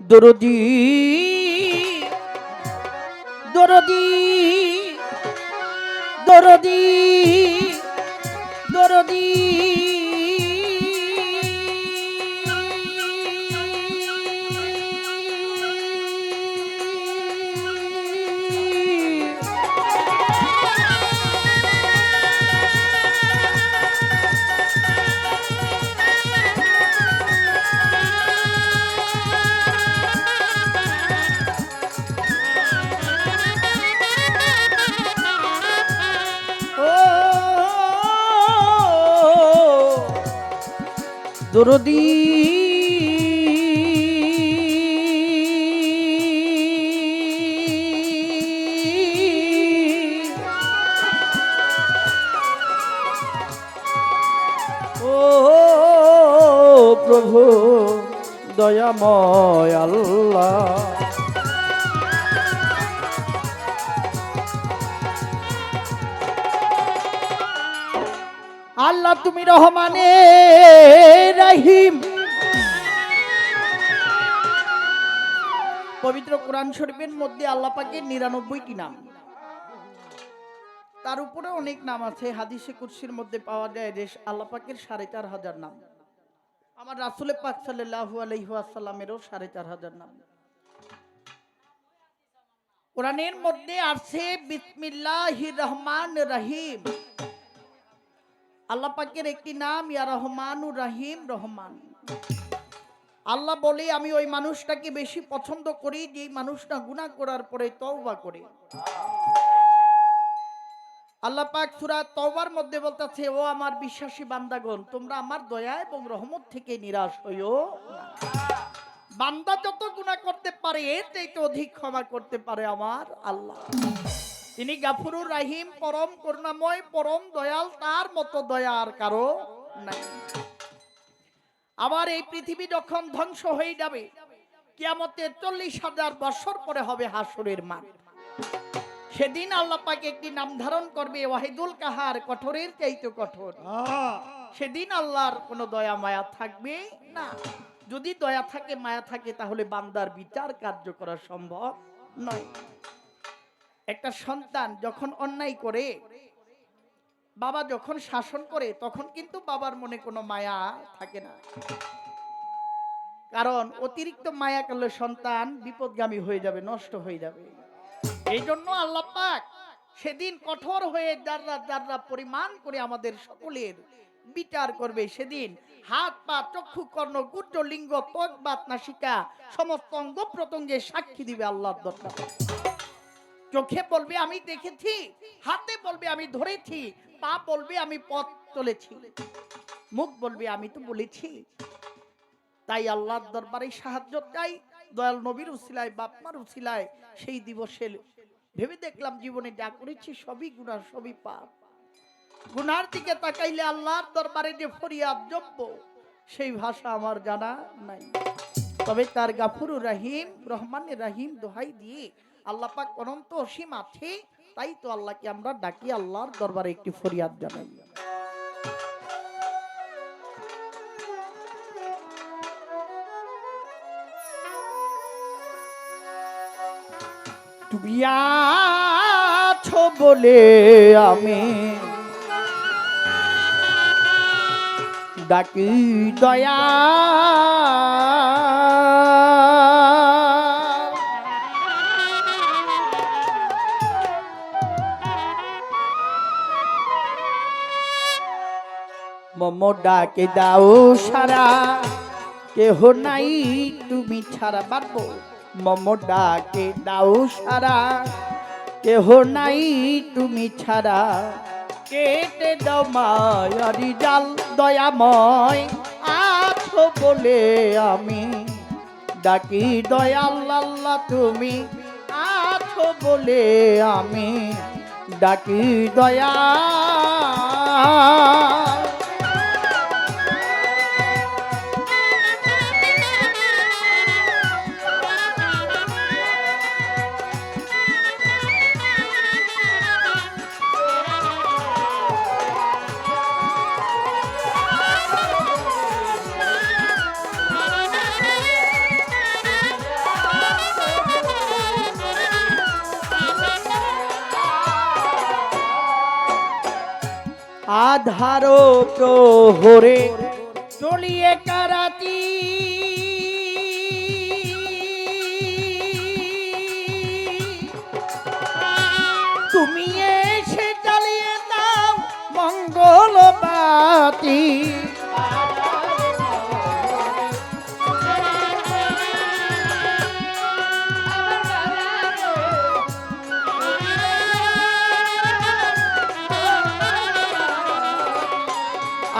দরদি দরদি দরদি দরদি। দরদি। ও প্রভু দয়াময় আল্লাহ। আল্লাহ তুমি রহমানে রাহিম। পবিত্র কোরআন শরীফের মধ্যে আল্লাহ পাকের নিরানব্বইটি নাম। তার উপরে অনেক নাম আছে, হাদিসে কুরসির মধ্যে পাওয়া যায় রেশ আল্লাহ পাকের সাড়ে চার হাজার নাম। আমার রাসুলে পাক সাল্লাহু আলহিহাসাল্লামেরও সাড়ে চার হাজার নাম। কোরআনের মধ্যে আছে বিসমিল্লাহির রহমান রহিম। আল্লাহ পাকের একটি নাম, ইয়া রহমানুর রাহিম, রহমান। আল্লাহ বলে, আমি ওই মানুষটাকে বেশি পছন্দ করি যে মানুষটা গুনাহ করার পরে তওবা করে। আল্লাহ পাক সূরা তওবার মধ্যে বলতেছে, ও আমার বিশ্বাসী বান্দাগণ, তোমরা আমার দয়া এবং রহমত থেকে নিরাশ হইও বান্দা যত গুনাহ করতে পারে, এর চাইতে অধিক ক্ষমা করতে পারে আমার আল্লাহ। তিনি গাফুরুর রাহিম পরম করুণাময় পরম দয়াল তার মতো দয়া আর কারও নাই। আবার এই পৃথিবী যখন ধ্বংস হয়ে যাবে কিয়ামতে চল্লিশ হাজার বছর পরে হবে হাসুরের মাঠ। সেদিন আল্লাহ পাকে একটি নাম ধারণ করবে ওয়াহিদুল কাহার কঠোরের চাইতে কঠোর। সেদিন আল্লাহর কোনো দয়া মায়া থাকবে না। যদি দয়া থাকে মায়া থাকে তাহলে বান্দার বিচার কার্য করা সম্ভব নয়। একটা সন্তান যখন অন্যায় করে, বাবা যখন শাসন করে, তখন কিন্তু বাবার মনে কোনো মায়া থাকে না। কারণ অতিরিক্ত মায়া করলে সন্তান বিপদগামী হয়ে যাবে, নষ্ট হয়ে যাবে। এই জন্য আল্লাহ পাক সেদিন কঠোর হয়ে যাররা যাররা পরিমাণ করে আমাদের সকলের বিচার করবে, সেদিন হাত, পা, চক্ষু, কর্ণ গুর্জ লিঙ্গ ত্বক বাত, নাসিকা, সমস্ত অঙ্গ প্রত্যঙ্গে সাক্ষী দিবে আল্লাহর দরকার চোখে বলবে, আমি দেখেছি। হাতে বলবে, আমি ধরেছি। পা বলবে, আমি পথ চলেছি মুখ বলবে, আমি তো বলেছি। তাই আল্লাহর দরবারে সাহায্য চাই। দয়াল নবীর উসিলায় বাপমার উসিলায় সেই দিবসে ভেবে দেখলাম, জীবনে যা করেছি সবই গুণা সবই পাপ। গুনার দিকে তাকাইলে আল্লাহর দরবারে যে ফরিয়াদ জব্য সেই ভাষা আমার জানা নাই। তবে তার গাফুরুর রাহিম রহমান রাহিম দোহাই দিয়ে আল্লাহ পাক অনন্ত অসীম আছে, তাই তো আল্লাহকে আমরা ডাকি আল্লাহর দরবারে একটি ফরিয়াদ জানাই। তুমি বলে আমি ডাকি দয়া। মম ডাকে দাও সারা। কেহ নাই তুমি ছাড়া পারব। মম ডাকে দাও সারা। কেহ নাই তুমি ছাড়া। কেটে দাও মায়ারি জাল, দয়াময় আছো বলে আমি। ডাকি দয়াল আল্লাহ, তুমি আছো বলে আমি। ডাকি দয়া আধারো প্রহরে চলিয়ে কারাতি। তুমি এসে জ্বালিয়ে দাও মঙ্গল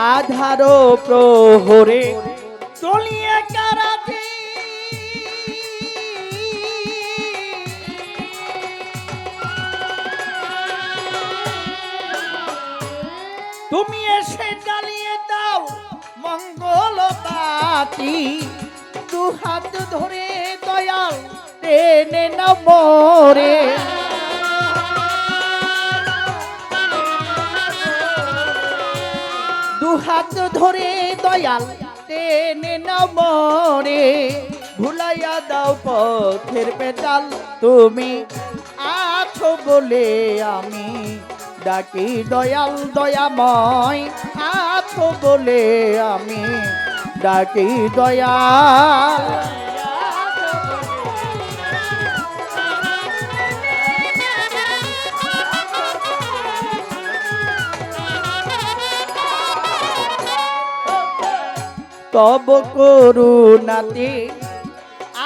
আধারো প্রহরে চলিয়ে তুমি এসে জ্বালিয়ে দাও মঙ্গল বাতি দু হাত ধরে দয়াল টেনে না মরে। হাত ধরে দয়াল টেনে না মরে। ভুলাইয়া দাও পথের পেটাল তুমি আছো বলে আমি ডাকি দয়াল, দয়াময়। আছো বলে আমি ডাকি দয়াল। তব নাতি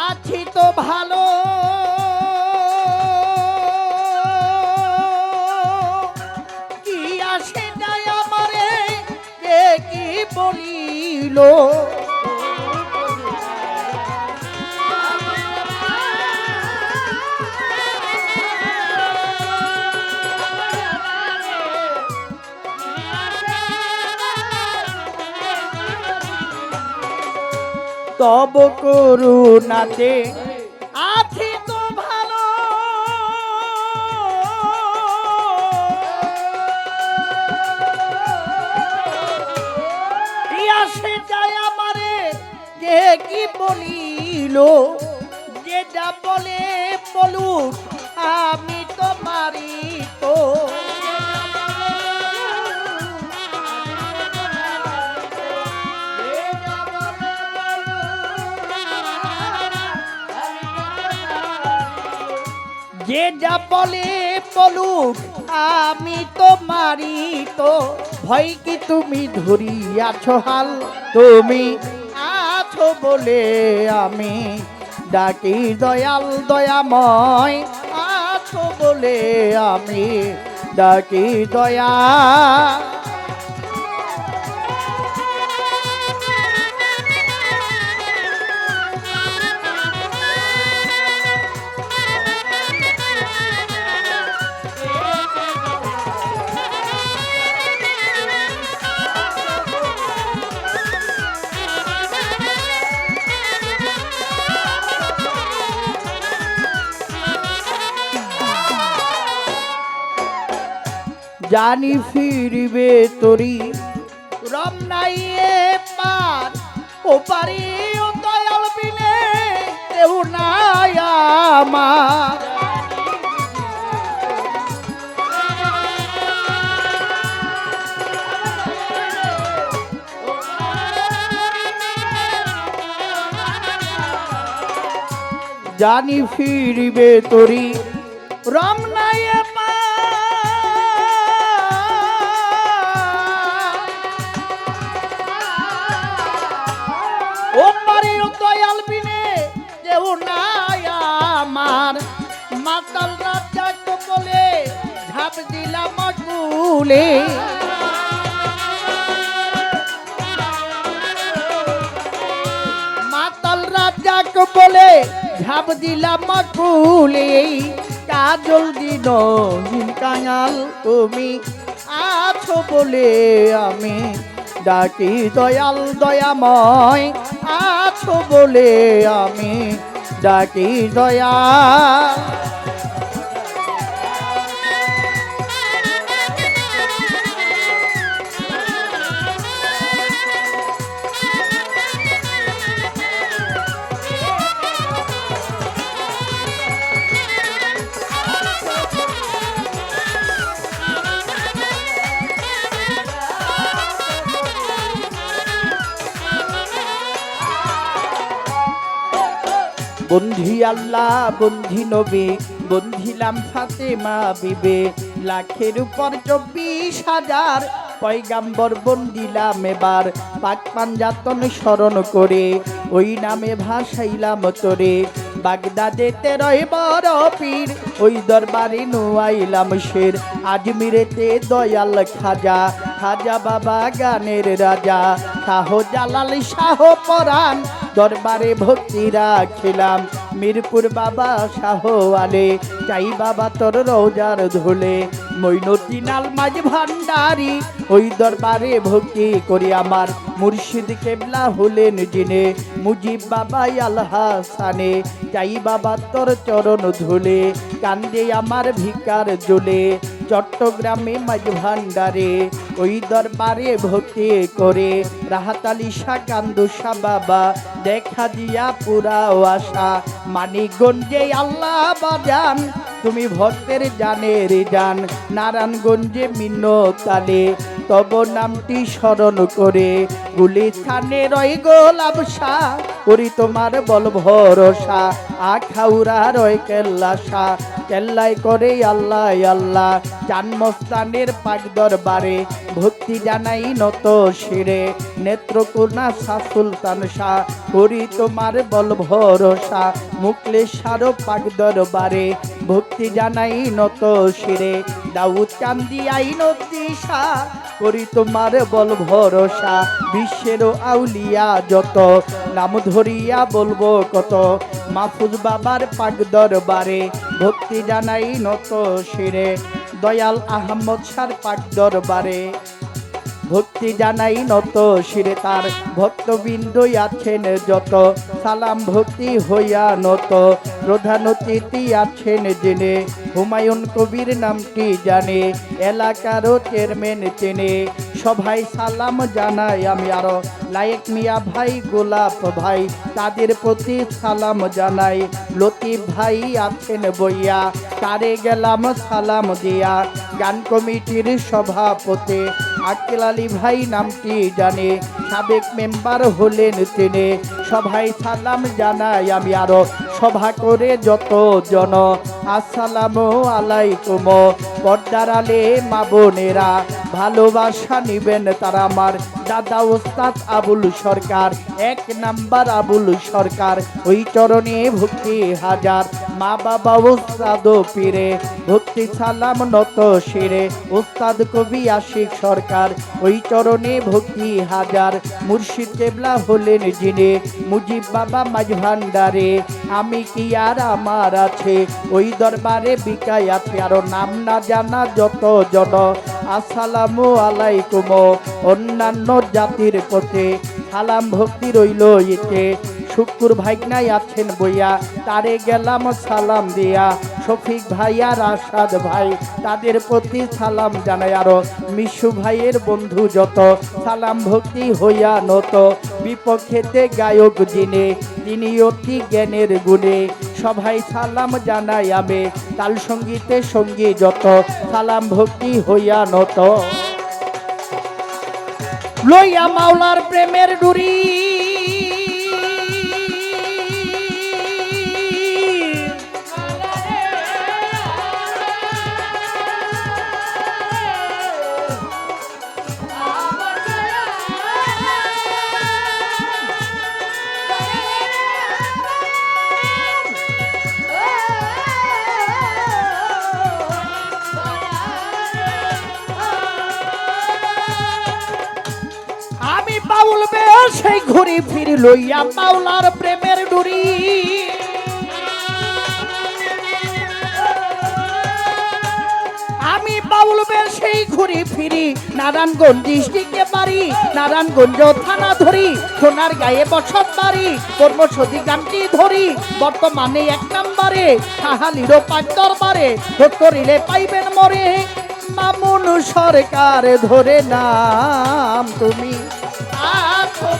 আছি তো ভালো। কি আসে যায় আমারে কে কি বলিল? তব করুণাতে। আছি তো ভালো। আসে যায় আমারে, কে কি বলিল? যেটা বলে বলুক, আমি তোমারই তো। যে যা বলে বলুক, আমি তো মারি তো। ভয় কি তুমি ধরিয়াছ হাল? তুমি আছো বলে আমি ডাকি, দয়াল, দয়াময়, আছো বলে আমি ডাকি, দয়া জানি ফিরবে তরি। রমনাইয়ে পার, ও পারি ও দয়াল বিনে, কেউ নাই আমার। জানি ফিরবে তরি। রমনাইয়ে দয়াল বিনে কেউ আমার। মাতাল রাজা বলে ঝাঁপ দিলাম কুলে মাতাল রাজাকে বলে ঝাঁপ দিলাম কুলে কাজল দিন কাঙাল তুমি, আছো বলে আমি ডাকি দয়াল দয়াময় আছো বলে আমি ডাকি দয়াল বন্ধি আল্লাহ, বন্ধি নবী, বন্ধিলাম ফাতেমা বিবে। লাখের উপর চব্বিশ হাজার পয়গাম্বর বন্দিলাম এবার। পাক পাঞ্জাতন স্মরণ করে, ওই নামে ভাসাইলাম তোরে। বাগদাদে রয় বড় পীর, ওই দরবারে নুয়াইলাম শের। আজমিরেতে দয়াল খাজা খাজা বাবা গানের রাজা। শাহ জালাল শাহ পরাণ দরবারে ভক্তি রাখিলাম। মিরপুর বাবা শাহ আলে চাই বাবা তোর রোজার ধুলে। মৈনতিনাল মাঝ ভান্ডারি, ওই দরবারে ভক্তি করি আমার। মুর্শিদ কেবলা হলেন জিনে, মুজিব বাবা আলহাসানে, চাই বাবা তোর চরণ ধুলে, কান্দে আমার ভিকার জ্বলে চট্টগ্রামে মাঝ ভান্ডারে, ওই দরবারে ভক্তি করে। রাহাতালি শাহ কান্দুসা বাবা, দেখা দিয়া পুরা আশা। মানিকগঞ্জে আল্লাহ বাজান তুমি ভক্তের জানের জান, নারায়ণগঞ্জে মিন্নতালে। তব নামটি স্মরণ করে, গুলি গুলিস্থানে রয় গোলাবসা করি তোমার বল ভরসা আখাউরা রয় কেল্লাসা কেল্লাই করে আল্লাহ আল্লাহ, জান্মস্থানের পাক দরবারে, ভক্তি জানাই নত শিরে। নেত্রকোনা শাহ সুলতান শাহ করি তোমার বল ভরসা মুকলেশার পাক দরবারে। ভক্তি জানাই নত শিরে, দাউদ চান্দি আইন দিশা, করি তোমার বল ভরসা, বিশ্বের আউলিয়া যত, নাম ধরিয়া বলব কত, মাহফুজ বাবার পাক দরবারে ভক্তি জানাই নত শিরে, দয়াল আহমদ সার পাক দরবারে। ভক্তি জানাই নত শিরে তার। ভক্তবৃন্দ আছেন যত, সালাম ভক্তি হইয়া নত। প্রধান অতিথি আছেন জেনে, হুমায়ুন কবির নামটি জানে, এলাকারও চেয়ারম্যান চেনে। সবাই সালাম জানাই আমি আরও, লায়েক মিয়া ভাই, গোলাপ ভাই, তাদের প্রতি সালাম জানাই। লতিফ ভাই আছেন বইয়া, তারে গেলাম সালাম দিয়া। গান কমিটির সভাপতি আকিল আলী ভাই নামটি জানে? সাবেক মেম্বার হলেন তিনি। সবাই সালাম জানাই আমি আরও। সভা করে যত জন, আসসালামু আলাইকুম। পর্দার আলে মা বোনেরা ভালোবাসা নিবেন তারা আমার। দাদা ওস্তাদ আবুল সরকার, এক নাম্বার আবুল সরকার। ওই চরণে ভক্তি হাজার, মা বাবা ওস্তাদ পীরে। ভক্তি সালাম নত শিরে, ওস্তাদ কবি আশিক সরকার। ওই চরণে ভক্তি হাজার, মুর্শিদ কেবলা হলেন যিনি। মুজিব বাবা মাঝ ভান্ডারে আমি কি আর আমার আছে? ওই দরবারে বিকায় আছে, আরও নাম না জানা যত জন। আসসালামু আলাইকুম। অন্যান্য জাতির পথে সালাম ভক্তি রইল ইতে শুকুর ভাইগনাই আছেন বইয়া, তারে গেলাম সালাম দিয়া। শফিক ভাই আর আসাদ ভাই, তাদের প্রতি সালাম জানাই আরও। মিশু ভাইয়ের বন্ধু যত, সালাম ভক্তি হইয়া নত। বিপক্ষেতে গায়ক যিনি তিনি অতি জ্ঞানের গুণে। সবাই সালাম জানাই আমি। তাল সঙ্গীতে সঙ্গী যত, সালাম ভক্তি হইয়া নত। লইয়া মাওলার প্রেমের ডুরি। লইয়া মাওলার প্রেমের ডুরি। আমি বাউল সেই ঘুরি ফিরি, নারায়ণগঞ্জ ডিস্ট্রিক্টে বাড়ি, নারায়ণগঞ্জ থানা ধরি, সোনার গায়ে বসত বাড়ি কর্মসতী গানটি ধরি, বর্তমানে এক নম্বরে সাহালিরও পাঁচ দরবারে করিলে পাইবেন মরে। মামুন সরকার ধরে নাম তুমি। আছো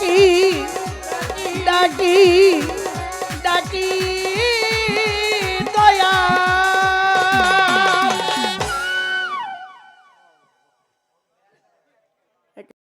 তোমায়